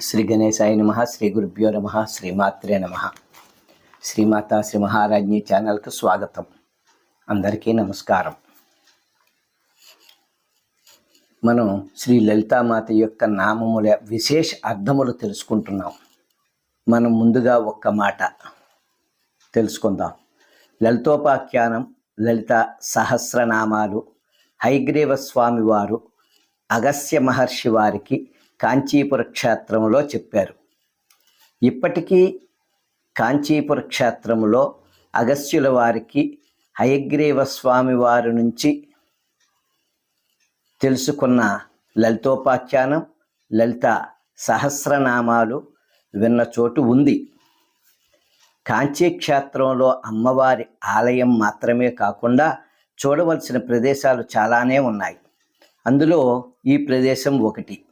శ్రీ గణేశాయ నమ శ్రీ గురుభ్యో నమ శ్రీమాత్రే నమ. శ్రీమాత శ్రీ మహారాజ్ఞి ఛానల్కు స్వాగతం. అందరికీ నమస్కారం. మనం శ్రీ లలితామాత యొక్క నామముల విశేష అర్థములు తెలుసుకుంటున్నాం. మనం ముందుగా ఒక్క మాట తెలుసుకుందాం. లలితోపాఖ్యానం లలిత సహస్రనామాలు హైగ్రీవ స్వామి వారు అగస్య మహర్షి వారికి కాంచీపుర క్షేత్రంలో చెప్పారు. ఇప్పటికీ కాంచీపుర క్షేత్రంలో అగస్త్యుల వారికి హయగ్రీవ స్వామి వారి నుంచి తెలుసుకున్న లలితోపాఖ్యానం లలిత సహస్రనామాలు విన్న చోటు ఉంది. కాంచీ క్షేత్రంలో అమ్మవారి ఆలయం మాత్రమే కాకుండా చూడవలసిన ప్రదేశాలు చాలానే ఉన్నాయి. అందులో ఈ ప్రదేశం ఒకటి.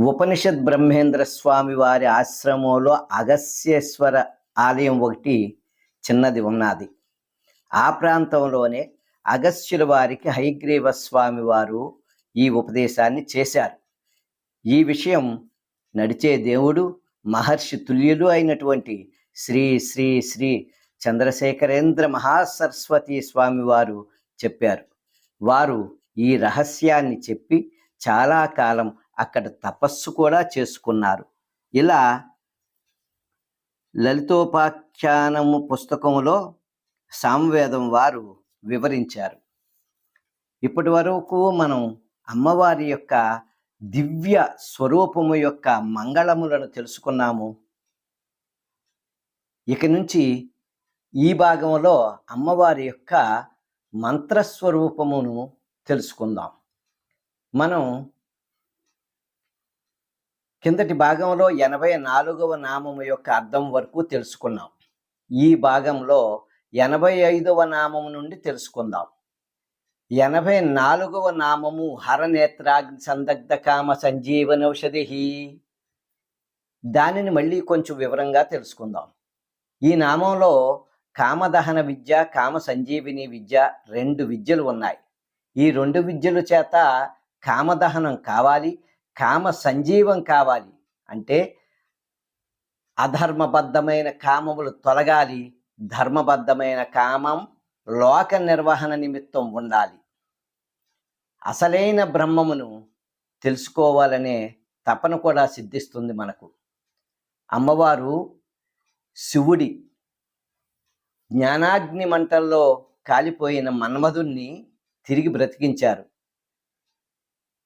ఉపనిషత్ బ్రహ్మేంద్ర స్వామి వారి ఆశ్రమంలో అగస్యేశ్వర ఆలయం ఒకటి చిన్నది ఉన్నది. ఆ ప్రాంతంలోనే అగస్త్యుల వారికి హైగ్రీవ స్వామి వారు ఈ ఉపదేశాన్ని చేశారు. ఈ విషయం నడిచే దేవుడు మహర్షి తుల్యులు అయినటువంటి శ్రీ శ్రీ శ్రీ చంద్రశేఖరేంద్ర మహాసరస్వతి స్వామి వారు చెప్పారు. వారు ఈ రహస్యాన్ని చెప్పి చాలా కాలం అక్కడ తపస్సు కూడా చేసుకున్నారు. ఇలా లలితోపాఖ్యానము పుస్తకంలో సామవేదం వారు వివరించారు. ఇప్పటి వరకు మనం అమ్మవారి యొక్క దివ్య స్వరూపము యొక్క మంగళములను తెలుసుకున్నాము. ఇక నుంచి ఈ భాగంలో అమ్మవారి యొక్క మంత్రస్వరూపమును తెలుసుకుందాం. మనం కిందటి భాగంలో ఎనభై నాలుగవ నామము యొక్క అర్థం వరకు తెలుసుకున్నాం. ఈ భాగంలో ఎనభై ఐదవ నామము నుండి తెలుసుకుందాం. ఎనభై నాలుగవ నామము హరనేత్రాగ్ని సందగ్ధ కామ సంజీవనౌషధి దానిని మళ్ళీ కొంచెం వివరంగా తెలుసుకుందాం. ఈ నామంలో కామదహన విద్య కామ సంజీవిని విద్య రెండు విద్యలు ఉన్నాయి. ఈ రెండు విద్యల చేత కామదహనం కావాలి కామ సంజీవం కావాలి అంటే అధర్మబద్ధమైన కామములు తొలగాలి ధర్మబద్ధమైన కామం లోక నిర్వహణ నిమిత్తం ఉండాలి. అసలైన బ్రహ్మమును తెలుసుకోవాలనే తపన కూడా సిద్ధిస్తుంది మనకు. అమ్మవారు శివుడి జ్ఞానాగ్ని మంటల్లో కాలిపోయిన మన్మధుణ్ణి తిరిగి బ్రతికించారు.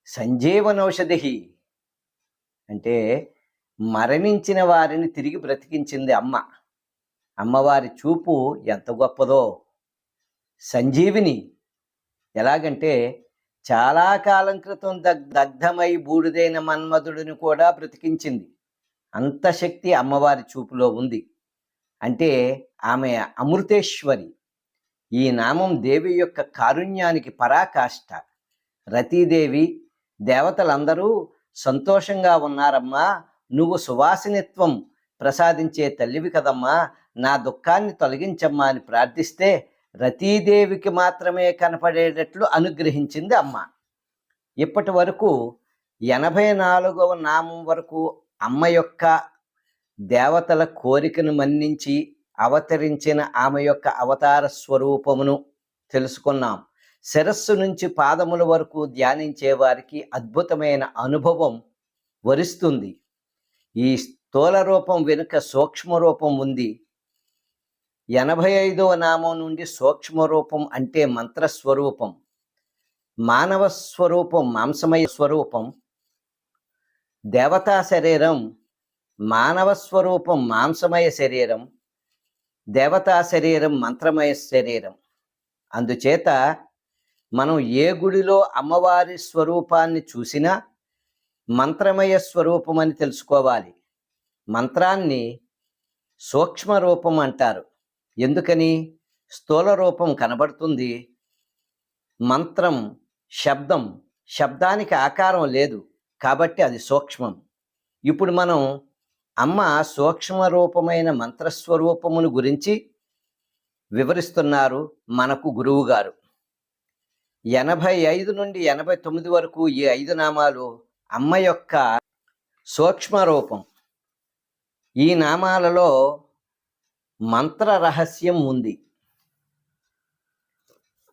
సంజీవనౌషధి అంటే మరణించిన వారిని తిరిగి బ్రతికించింది అమ్మ. అమ్మవారి చూపు ఎంత గొప్పదో. సంజీవిని ఎలాగంటే చాలా కాలం క్రితం దగ్ దగ్ధమై బూడిదైన మన్మధుడిని కూడా బ్రతికించింది. అంత శక్తి అమ్మవారి చూపులో ఉంది. అంటే ఆమె అమృతేశ్వరి. ఈ నామం దేవి యొక్క కారుణ్యానికి పరాకాష్ట. రతీదేవి దేవతలందరూ సంతోషంగా ఉన్నారమ్మా. నువ్వు సువాసినిత్వం ప్రసాదించే తల్లివి కదమ్మా. నా దుఃఖాన్ని తొలగించమ్మా అని ప్రార్థిస్తే రతీదేవికి మాత్రమే కనపడేటట్లు అనుగ్రహించింది అమ్మ. ఇప్పటి వరకు ఎనభై నాలుగవ నామం వరకు అమ్మ యొక్క దేవతల కోరికను మన్నించి అవతరించిన ఆమె యొక్క అవతార స్వరూపమును తెలుసుకున్నాం. శిరస్సు నుంచి పాదముల వరకు ధ్యానించే వారికి అద్భుతమైన అనుభవం వరిస్తుంది. ఈ స్థూల రూపం వెనుక సూక్ష్మ రూపం ఉంది. ఎనభై ఐదవ నామం నుండి సూక్ష్మ రూపం అంటే మంత్రస్వరూపం మానవ స్వరూపం మాంసమయ స్వరూపం దేవతా శరీరం మానవ స్వరూపం మాంసమయ శరీరం దేవతా శరీరం మంత్రమయ శరీరం. అందుచేత మనం ఏ గుడిలో అమ్మవారి స్వరూపాన్ని చూసినా మంత్రమయ స్వరూపం అని తెలుసుకోవాలి. మంత్రాన్ని సూక్ష్మ రూపం అంటారు. ఎందుకని? స్థూల రూపం కనబడుతుంది. మంత్రం శబ్దం శబ్దానికి ఆకారం లేదు కాబట్టి అది సూక్ష్మం. ఇప్పుడు మనం అమ్మ సూక్ష్మ రూపమైన మంత్రస్వరూపమును గురించి వివరిస్తున్నారు మనకు గురువుగారు. ఎనభై ఐదు నుండి ఎనభై తొమ్మిది వరకు ఈ ఐదు నామాలు అమ్మ యొక్క సూక్ష్మ రూపం. ఈ నామాలలో మంత్ర రహస్యం ఉంది.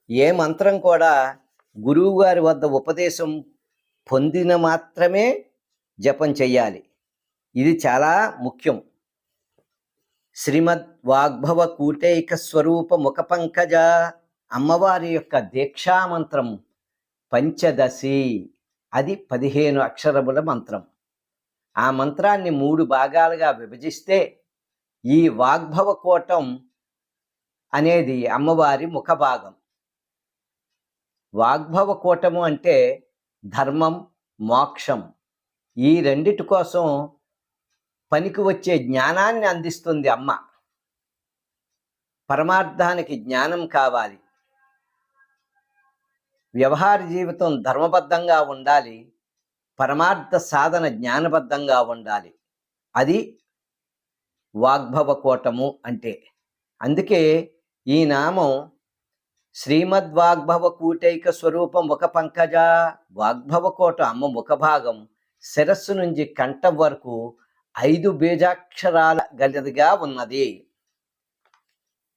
ఏ మంత్రం కూడా గురువు గారి వద్ద ఉపదేశం పొందిన మాత్రమే జపం చెయ్యాలి. ఇది చాలా ముఖ్యం. శ్రీమద్ వాగ్భవ కూటైక స్వరూప ముఖ పంకజ అమ్మవారి యొక్క దీక్షా మంత్రం పంచదశి. అది పదిహేను అక్షరముల మంత్రం. ఆ మంత్రాన్ని మూడు భాగాలుగా విభజిస్తే ఈ వాగ్భవ కోటం అనేది అమ్మవారి ముఖ భాగం వాగ్భవ కూటము అంటే ధర్మం మోక్షం. ఈ రెండిటి కోసం పనికి వచ్చే జ్ఞానాన్ని అందిస్తుంది అమ్మ. పరమార్థానికి జ్ఞానం కావాలి. వ్యవహార జీవితం ధర్మబద్ధంగా ఉండాలి. పరమార్థ సాధన జ్ఞానబద్ధంగా ఉండాలి. అది వాగ్భవ కోటము అంటే. అందుకే ఈ నామం శ్రీమద్ వాగ్భవ కూటైక స్వరూపం ఒక పంకజ వాగ్భవ కోట అమ్మ ముఖభాగం శిరస్సు నుంచి కంఠం వరకు ఐదు బీజాక్షరాల గలదిగా ఉన్నది.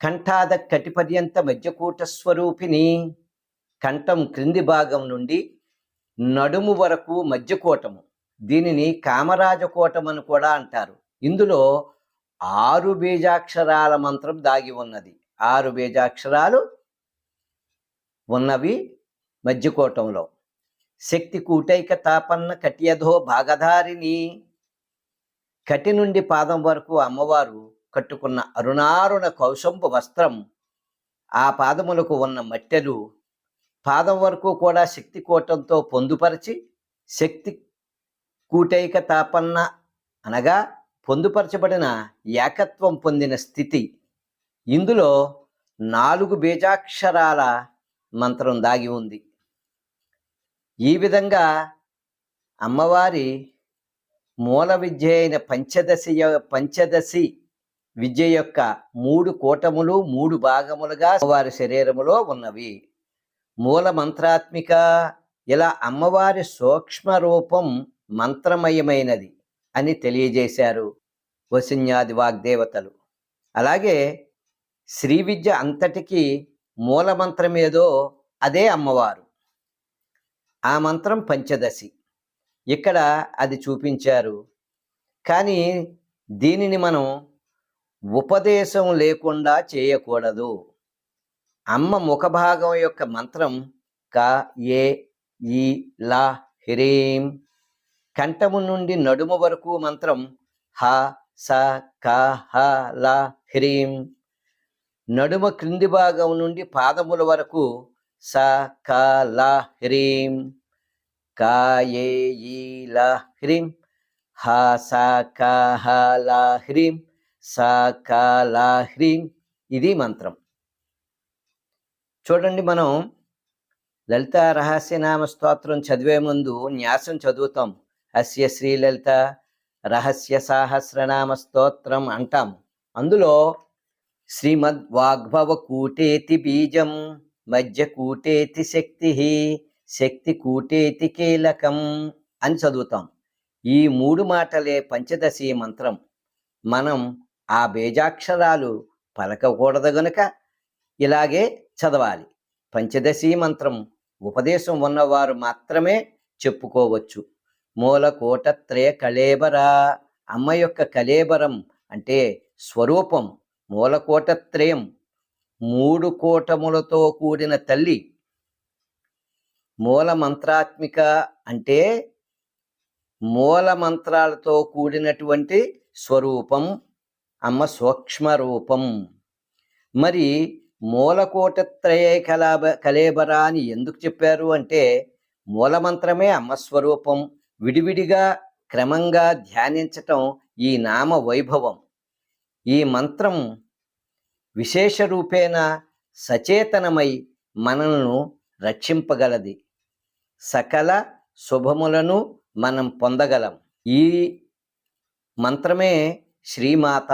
కంఠాద కటిపర్యంత మధ్యకూట స్వరూపిణి. కంఠం క్రింది భాగం నుండి నడుము వరకు మధ్యకోటము. దీనిని కామరాజకోటం అని కూడా అంటారు. ఇందులో ఆరు బీజాక్షరాల మంత్రం దాగి ఉన్నది. ఆరు బీజాక్షరాలు ఉన్నవి మధ్యకోటంలో. శక్తి కూటైక తాపన్న కటియధో భాగధారిని కటి నుండి పాదం వరకు అమ్మవారు కట్టుకున్న అరుణారుణ కౌశంపు వస్త్రం. ఆ పాదములకు ఉన్న మట్టెలు పాదం వరకు కూడా శక్తి కూటంతో పొందుపరిచి శక్తి కూటైక తాపన్న అనగా పొందుపరచబడిన ఏకత్వం పొందిన స్థితి. ఇందులో నాలుగు బీజాక్షరాల మంత్రం దాగి ఉంది. ఈ విధంగా అమ్మవారి మూల విద్య అయిన పంచదశి పంచదశి విద్య యొక్క మూడు కూటములు మూడు భాగములుగా వారి శరీరములో ఉన్నవి. మూల మంత్రాత్మిక ఇలా అమ్మవారి సూక్ష్మ రూపం మంత్రమయమైనది అని తెలియజేశారు వసిన్యాది వాగ్దేవతలు. అలాగే శ్రీ విద్య అంతటికీ మూల మంత్రం ఏదో అదే అమ్మవారు. ఆ మంత్రం పంచదశి. ఇక్కడ అది చూపించారు. కానీ దీనిని మనం ఉపదేశం లేకుండా చేయకూడదు. అమ్మ ముఖభాగం యొక్క మంత్రం క ఏ ఈ లా హ్రీం. కంఠము నుండి నడుము వరకు మంత్రం హ స క హ ల హ్రీం. నడుమ క్రింది భాగం నుండి పాదముల వరకు స క ల హ్రీం. క ఏ ఈ ల హ్రీం. హ స క హ ల హ్రీం. స క ల హ్రీం. ఇది మంత్రం. చూడండి మనం లలిత రహస్యనామ స్తోత్రం చదివే ముందు న్యాసం చదువుతాం. అస్య శ్రీలలిత రహస్య సహస్రనామ స్తోత్రం అంటాం. అందులో శ్రీమద్ వాగ్భవ కూటేతి బీజం మధ్య కూటేతి శక్తి శక్తి కూటేతి కీలకం అని చదువుతాం. ఈ మూడు మాటలే పంచదశి మంత్రం. మనం ఆ బీజాక్షరాలు పలకకూడదు గనుక ఇలాగే చదవాలి. పంచదశీ మంత్రం ఉపదేశం ఉన్నవారు మాత్రమే చెప్పుకోవచ్చు. మూల కోటత్రయ కళేబర. అమ్మ యొక్క కళేబరం అంటే స్వరూపం మూలకోటత్రయం మూడు కోటములతో కూడిన తల్లి. మూల మంత్రాత్మిక అంటే మూల మంత్రాలతో కూడినటువంటి స్వరూపం. అమ్మ సూక్ష్మ రూపం మరి మూలకోటత్రయ కలాబ కలేబరా అని ఎందుకు చెప్పారు అంటే మూలమంత్రమే అమ్మస్వరూపం విడివిడిగా క్రమంగా ధ్యానించటం ఈ నామ వైభవం. ఈ మంత్రం విశేష రూపేణ సచేతనమై మనల్ని రక్షింపగలది. సకల శుభములను మనం పొందగలం. ఈ మంత్రమే శ్రీమాత.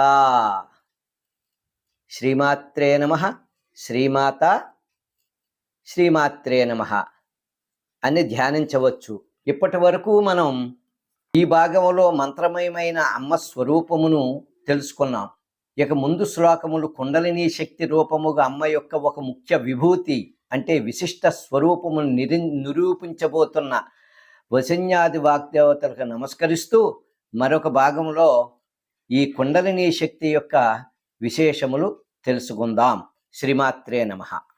శ్రీమాత్రే నమ. శ్రీమాత శ్రీమాత్రే నమ అని ధ్యానించవచ్చు. ఇప్పటి వరకు మనం ఈ భాగంలో మంత్రమయమైన అమ్మ స్వరూపమును తెలుసుకున్నాం. ఇక ముందు శ్లోకములు కుండలిని శక్తి రూపముగా అమ్మ యొక్క ఒక ముఖ్య విభూతి అంటే విశిష్ట స్వరూపమును నిరి నిరూపించబోతున్న వసన్యాది వాగ్దేవతలకు నమస్కరిస్తూ మరొక భాగంలో ఈ కుండలిని శక్తి యొక్క విశేషములు తెలుసుకుందాం. శ్రీమాత్రే నమః.